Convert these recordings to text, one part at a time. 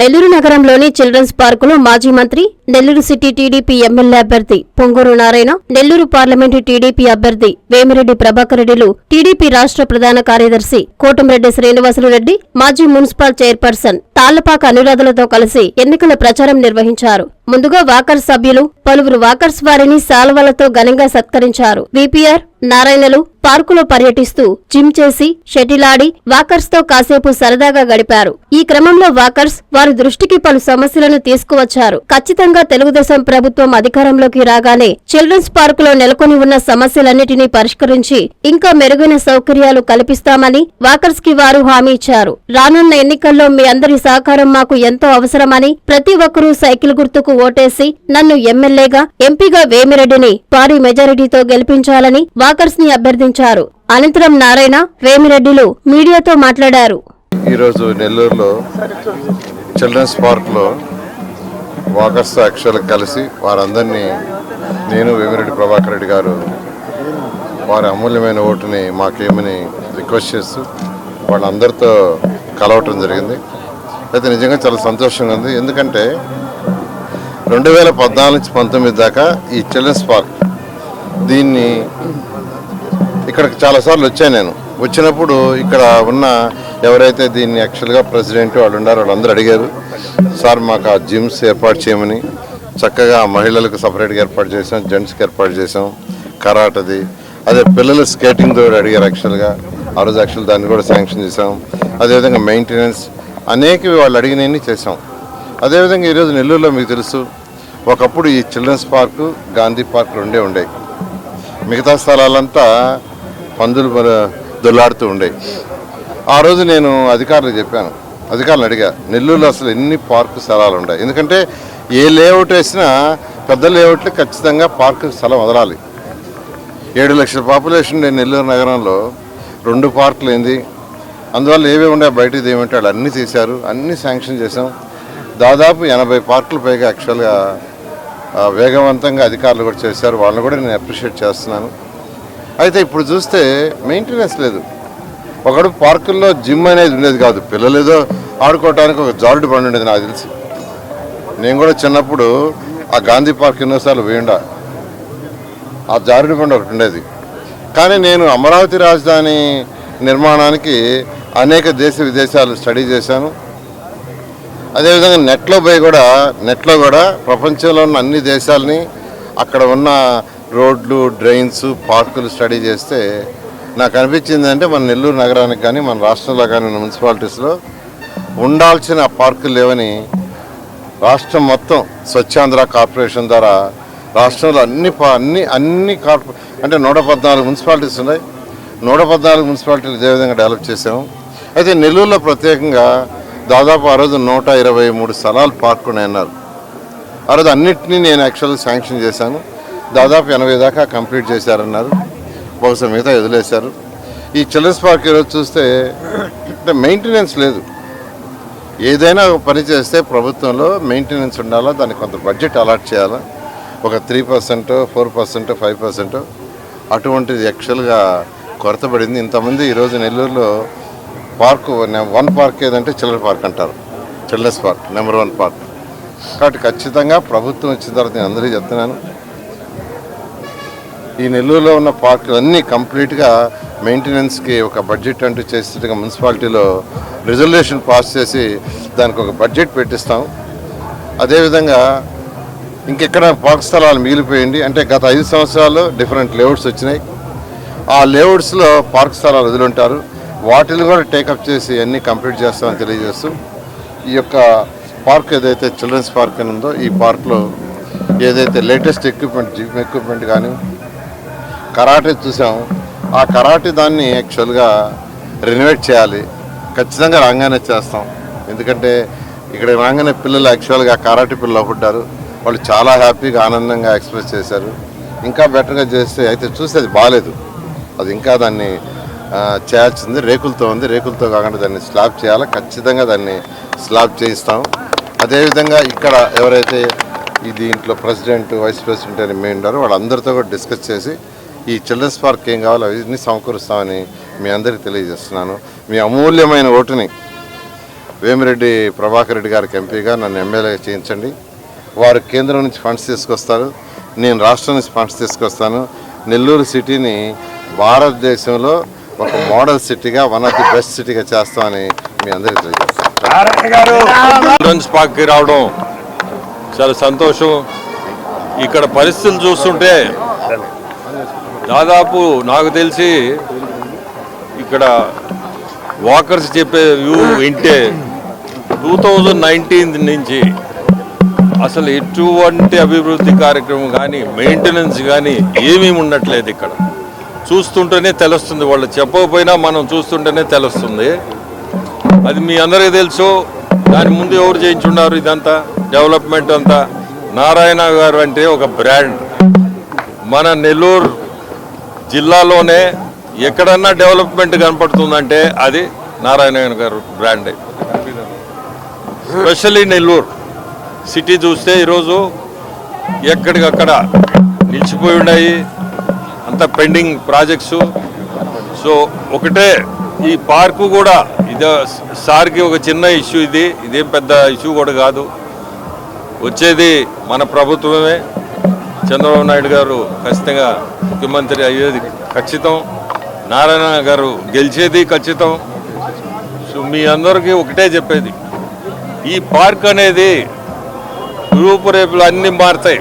నెల్లూరు నగరంలోని చిల్డ్రన్స్ పార్కులో మాజీ మంత్రి నెల్లూరు సిటీ టీడీపీ ఎమ్మెల్యే అభ్యర్థి పొంగూరు నారాయణ నెల్లూరు పార్లమెంటు టీడీపీ అభ్యర్థి వేమిరెడ్డి ప్రభాకర్ రెడ్డిలు టీడీపీ రాష్ట్ర ప్రధాన కార్యదర్శి కోటంరెడ్డి శ్రీనివాసులు రెడ్డి మాజీ మున్సిపల్ చైర్పర్సన్ తాళ్ళపాక అనురాధలతో కలిసి ఎన్నికల ప్రచారం నిర్వహించారు. ముందుగా వాకర్స్ సభ్యులు పలువురు వాకర్స్ వారిని శాల్వలతో ఘనంగా సత్కరించారు. విపిఆర్ నారాయణలు పార్కులో పర్యటిస్తూ జిమ్ చేసి షటిల్ ఆడి వాకర్స్తో కాసేపు సరదాగా గడిపారు. ఈ క్రమంలో వాకర్స్ వారి దృష్టికి పలు సమస్యలను తీసుకువచ్చారు. ఖచ్చితంగా తెలుగుదేశం ప్రభుత్వం అధికారంలోకి రాగానే చిల్డ్రన్స్ పార్కులో నెలకొని ఉన్న సమస్యలన్నిటినీ పరిష్కరించి ఇంకా మెరుగైన సౌకర్యాలు కల్పిస్తామని వాకర్స్కి వారు హామీ ఇచ్చారు. రానున్న ఎన్నికల్లో మీ అందరి సహకారం మాకు ఎంతో అవసరమని ప్రతి ఒక్కరూ సైకిల్ గుర్తుకు ఓటేసి నన్ను ఎమ్మెల్యేగా ఎంపీగా వేమిరెడ్డిని భారీ మెజారిటీతో గెలిపించాలని వాకర్స్ని అభ్యర్థించారు. అనంతరం నారాయణ వేమిరెడ్డిలు మీడియాతో మాట్లాడారు. ఈరోజు నెల్లూరులో చిల్డ్రన్స్ పార్క్లో వాకర్స్ యాక్చువల్గా కలిసి వారందరినీ నేను వేమిరెడ్డి ప్రభాకర్ రెడ్డి గారు వారి అమూల్యమైన ఓటుని మాకేమని రిక్వెస్ట్ చేస్తూ వాళ్ళందరితో కలవటం జరిగింది. అయితే నిజంగా చాలా సంతోషంగా ఉంది. ఎందుకంటే రెండు వేల పద్నాలుగు నుంచి పంతొమ్మిది దాకా ఈ చిల్డ్రన్స్ పార్క్. దీన్ని ఇక్కడికి చాలాసార్లు వచ్చాను నేను. వచ్చినప్పుడు ఇక్కడ ఉన్న ఎవరైతే దీన్ని యాక్చువల్గా ప్రెసిడెంట్ వాళ్ళు ఉన్నారో వాళ్ళందరూ అడిగారు సార్ మాకు ఆ జిమ్స్ ఏర్పాటు చేయమని. చక్కగా మహిళలకు సపరేట్గా ఏర్పాటు చేసాం జెంట్స్కి ఏర్పాటు చేసాం కరాటది. అదే పిల్లలు స్కేటింగ్ తోడు అడిగారు యాక్చువల్గా. ఆ రోజు యాక్చువల్ దాన్ని కూడా శాంక్షన్ చేసాం అదేవిధంగా మెయింటెనెన్స్ అనేకవి వాళ్ళు అడిగినవన్నీ చేసాం అదేవిధంగా ఈరోజు నెల్లూరులో మీకు తెలుసు ఒకప్పుడు ఈ చిల్డ్రన్స్ పార్కు గాంధీ పార్క్ రెండే ఉండేవి మిగతా స్థలాలంతా పందులు దొల్లాడుతూ ఉండేవి ఆ రోజు నేను అధికారులకు చెప్పాను. అధికారులు అడిగా నెల్లూరులో అసలు ఎన్ని పార్కు స్థలాలు ఉన్నాయి ఎందుకంటే ఏ లేఅవుట్ వేసినా పెద్ద లేఅవుట్లు ఖచ్చితంగా పార్కు స్థలం వదలాలి. ఏడు లక్షల పాపులేషన్ ఉండే నెల్లూరు నగరంలో రెండు పార్కులు ఏంది? అందువల్ల ఏవే ఉండే బయటది ఏమంటే వాళ్ళు అన్నీ తీశారు అన్నీ శాంక్షన్ చేసాం దాదాపు ఎనభై పార్కులు పైగా యాక్చువల్గా వేగవంతంగా అధికారులు కూడా చేశారు. వాళ్ళని కూడా నేను అప్రిషియేట్ చేస్తున్నాను. అయితే ఇప్పుడు చూస్తే మెయింటెనెన్స్ లేదు. ఒకడు పార్కుల్లో జిమ్ అనేది ఉండేది కాదు. పిల్లలు ఏదో ఆడుకోవడానికి ఒక జారుడు బండి ఉండేది నాకు తెలిసి. నేను కూడా చిన్నప్పుడు ఆ గాంధీ పార్క్ ఎన్నోసార్లు వేయండా ఆ జారుడు బండి ఒకటి ఉండేది. కానీ నేను అమరావతి రాజధాని నిర్మాణానికి అనేక దేశ విదేశాలు స్టడీ చేశాను. అదేవిధంగా నెట్లో పోయి కూడా నెట్లో కూడా ప్రపంచంలో ఉన్న అన్ని దేశాలని అక్కడ ఉన్న రోడ్లు డ్రైన్స్ పార్కులు స్టడీ చేస్తే నాకు అనిపించింది అంటే మన నెల్లూరు నగరానికి కానీ మన రాష్ట్రంలో కానీ ఉన్న మున్సిపాలిటీస్లో ఉండాల్సిన పార్కులు లేవని రాష్ట్రం మొత్తం స్వచ్ఛాంధ్ర కార్పొరేషన్ ద్వారా రాష్ట్రంలో అన్ని పా- అన్ని అన్ని కార్పొ అంటే నూట పద్నాలుగు మున్సిపాలిటీస్ ఉన్నాయి. నూట పద్నాలుగు మున్సిపాలిటీలు ఇదే విధంగా డెవలప్ చేసాము అయితే నెల్లూరులో ప్రత్యేకంగా దాదాపు ఆ రోజు నూట ఇరవై మూడు స్థలాలు పార్క్ అన్నారు ఆ రోజు అన్నిటినీ నేను యాక్చువల్గా శాంక్షన్ చేశాను. దాదాపు ఎనభై దాకా కంప్లీట్ చేశారన్నారు. బహుశా మిగతా వదిలేశారు. ఈ చిల్డ్రన్స్ పార్క్ ఈరోజు చూస్తే అంటే మెయింటెనెన్స్ లేదు. ఏదైనా పని చేస్తే ప్రభుత్వంలో మెయింటెనెన్స్ ఉండాలా? దానికి కొంత బడ్జెట్ అలాట్ చేయాలా? ఒక three percent four percent five percent అటువంటిది యాక్చువల్గా కొరత పడింది. ఇంతమంది ఈరోజు నెల్లూరులో పార్క్ వన్ పార్క్ ఏదంటే చిల్డ్రన్ పార్క్ అంటారు. Children's park number one park. కాబట్టి ఖచ్చితంగా ప్రభుత్వం వచ్చిన తర్వాత నేను అందరికీ చెప్తున్నాను. ఈ నెల్లూరులో ఉన్న పార్కులు అన్నీ కంప్లీట్గా మెయింటెనెన్స్కి ఒక బడ్జెట్ అంటూ చేసేట్టుగా మున్సిపాలిటీలో రిజల్యూషన్ పాస్ చేసి దానికి ఒక బడ్జెట్ పెట్టిస్తాం. అదేవిధంగా ఇంకెక్కడ పార్క్ స్థలాలు మిగిలిపోయింది అంటే గత ఐదు సంవత్సరాలు డిఫరెంట్ లేఅవుట్స్ వచ్చినాయి. ఆ లేఅవుట్స్లో పార్క్ స్థలాలు వదిలింటారు వాటిని కూడా టేకప్ చేసి అన్నీ కంప్లీట్ చేస్తామని తెలియజేస్తూ ఈ యొక్క పార్క్ ఏదైతే చిల్డ్రన్స్ పార్క్ అని ఉందో ఈ పార్క్లో ఏదైతే లేటెస్ట్ ఎక్విప్మెంట్ జిమ్ ఎక్విప్మెంట్ కానీ కరాటే చూసాం ఆ కరాటే దాన్ని యాక్చువల్గా రెనోవేట్ చేయాలి. ఖచ్చితంగా రాగానే చేస్తాం. ఎందుకంటే ఇక్కడ రాగానే పిల్లలు యాక్చువల్గా కరాటే పిల్లలు పుట్టారు. వాళ్ళు చాలా హ్యాపీగా ఆనందంగా ఎక్స్ప్రెస్ చేశారు. ఇంకా బెటర్గా చేస్తే అయితే చూస్తే అది బాగాలేదు అది ఇంకా దాన్ని చేయాల్సింది రేకులతో ఉంది. రేకులతో కాకుండా దాన్ని స్లాబ్ చేయాలి? ఖచ్చితంగా దాన్ని స్లాబ్ చేయిస్తాం. అదేవిధంగా ఇక్కడ ఎవరైతే ఈ దీంట్లో ప్రెసిడెంట్ వైస్ ప్రెసిడెంట్ అని మేము ఉన్నారో వాళ్ళందరితో కూడా డిస్కస్ చేసి ఈ చిల్డ్రన్స్ పార్క్ ఏం కావాలో అవన్నీ సమకూరుస్తామని మీ అందరికీ తెలియజేస్తున్నాను. మీ అమూల్యమైన ఓటుని వేమిరెడ్డి ప్రభాకర్ రెడ్డి గారికి ఎంపీగా నన్ను ఎమ్మెల్యే చేయించండి. వారు కేంద్రం నుంచి ఫండ్స్ తీసుకొస్తారు. నేను రాష్ట్రం నుంచి ఫండ్స్ తీసుకొస్తాను. నెల్లూరు సిటీని భారతదేశంలో ఒక మోడల్ సిటీగా వన్ ఆఫ్ ది బెస్ట్ సిటీగా చేస్తామని మీ అందరికీ తెలియజేస్తాను పార్క్కి రావడం చాలా సంతోషం. ఇక్కడ పరిస్థితులు చూస్తుంటే దాదాపు నాకు తెలిసి ఇక్కడ వాకర్స్ చెప్పే వ్యూ వింటే టూ థౌజండ్ నైన్టీన్ నుంచి అసలు ఎటువంటి అభివృద్ధి కార్యక్రమం కానీ మెయింటెనెన్స్ కానీ ఏమీ ఉండట్లేదు ఇక్కడ. చూస్తుంటేనే తెలుస్తుంది వాళ్ళు. చెప్పకపోయినా మనం చూస్తుంటేనే తెలుస్తుంది. అది మీ అందరికీ తెలుసు. దాని ముందు ఎవరు చేయించున్నారు ఇదంతా? డెవలప్మెంట్ అంతా? నారాయణ గారు అంటే ఒక బ్రాండ్. మన నెల్లూరు జిల్లాలోనే ఎక్కడన్నా డెవలప్మెంట్ కనపడుతుందంటే అది నారాయణ గారు బ్రాండే. స్పెషల్లీ నెల్లూరు. సిటీ చూస్తే ఈరోజు ఎక్కడికక్కడ నిలిచిపోయి ఉన్నాయి. అంత పెండింగ్ ప్రాజెక్ట్స్. సో ఒకటే ఈ పార్కు కూడా ఇది సార్కి ఒక చిన్న ఇష్యూ ఇది. ఇదేం పెద్ద ఇష్యూ కూడా కాదు. వచ్చేది మన ప్రభుత్వమే. చంద్రబాబు నాయుడు గారు ఖచ్చితంగా ముఖ్యమంత్రి అయ్యేది ఖచ్చితం. నారాయణ గారు గెలిచేది ఖచ్చితం. సో మీ అందరికీ ఒకటే చెప్పేది. ఈ పార్క్ అనేది రూపురేపులు అన్నీ మారుతాయి.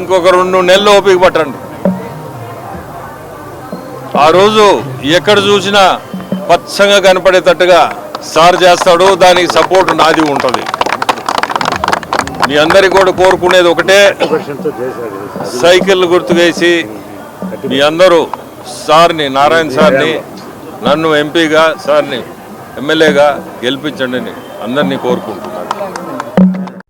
ఇంకొక రెండు నెలలు ఓపిక పట్టండి. ఆ రోజు ఎక్కడ చూసినా పచ్చగా కనపడేటట్టుగా సార్ చేస్తాడు దానికి సపోర్ట్ నాది ఉంటుంది. మీ అందరికి కూడా కోరుకునేది ఒకటే సైకిల్ గుర్తుకేసి మీ అందరూ సార్ని నారాయణ సార్ని నన్ను ఎంపీగా సార్ని ఎమ్మెల్యేగా గెలిపించండి అందరినీ కోరుకుంటున్నాను.